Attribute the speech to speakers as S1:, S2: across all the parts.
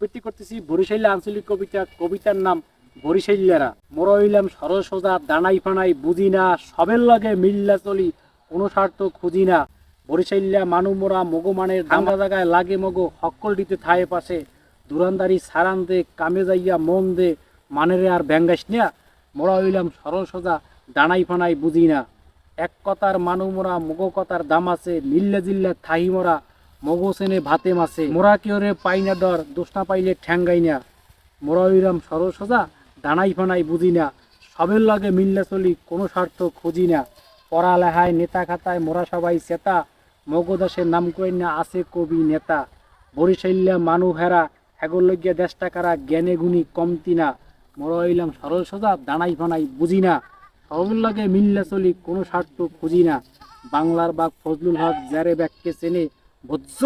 S1: আবৃত্তি করতেছি বরিশাইলা আঞ্চলিক কবিতা, কবিতার নাম বরিশাইলারা মোরা হইলাম সোজা, দানাই ফানাই বুঝি না, সবের লগে মিল্লা চলি, কোনো স্বার্থ খুঁজি না। বরিশাইল্লা মানু মোরা মগমানের দাঙ্গা জায়গায় লাগে মগো হক্কল দিতে থায়ে পাশে। দুরান্দারি সারান দে, কামে যাইয়া মন দে, মানেরে আর ব্যাঙ্গাস নিয়া মোরা হইলাম সরল সোজা, দানাই ফানাই বুঝি না। এক কথার মানু মোরা, মগো কথার দাম আছে, মিল্লা জিল্লা থাহি মোরা। মগো সেনে ভাতে মাছে। মোরা কিয়রে পাই না ডর দোষ না পাইলে ঠ্যাঙ্গাই না মোরা হইলাম সরল সোজা দানাই ফানাই বুঝি না সবের লগে মিল্লা চলি কোনো স্বার্থ খুঁজি না পড়ালেহায় নেতা খাতায় মোরা সবাই চেতা। মগদাসের নাম কই না আছে কবি নেতা। বরিশাইল্লা মানু হেরা লইয়া দেশ টাকারা জ্ঞানে গুণী কমতি না মোরা হইলাম সরল সোজা দানাই ফানাই বুঝি না সবের লগে মিল্লা চলি কোনো স্বার্থ খুঁজি না বাংলার বাঘ ফজলুল হক যারে ব্যাগকে চেনে ভজ্র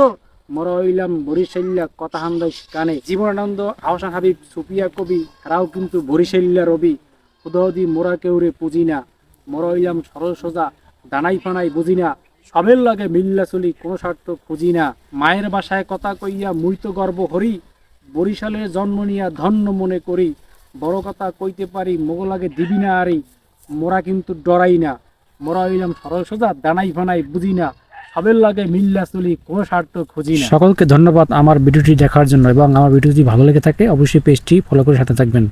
S1: মরা হইলাম বরিশাল্যা কথা হান্দাস কানে জীবনানন্দ, আহসান হাবিব সুপিয়া কবি রাও কিন্তু বরিশাল্যা রবি। হুদহদি মোরা কেউরে পুজি না। মরা হইলাম সরল সোজা, দানাই ফানাই বুঝি না। সবের লাগে মিল্লা চলি কোনো স্বার্থ খুঁজি না। মায়ের বাসায় কথা কইয়া মুই তো গর্ব হরি বরিশালে জন্ম নিয়া ধন্য মনে করি। বড় কথা কইতে পারি মোগলাগে দিবি না আরি। মোরা কিন্তু ডরাই না। মোরা হইলাম সরল সোজা, দানাই ফানাই বুঝি না। সবের লাগে মিল্লা চলি, কোনো স্বার্থ খুঁজি না। সকলকে ধন্যবাদ আমার ভিডিওটি দেখার জন্য এবং আমার ভিডিওটি ভালো লেগে থাকে, অবশ্যই পেজটি ফলো করে সাথে থাকবেন।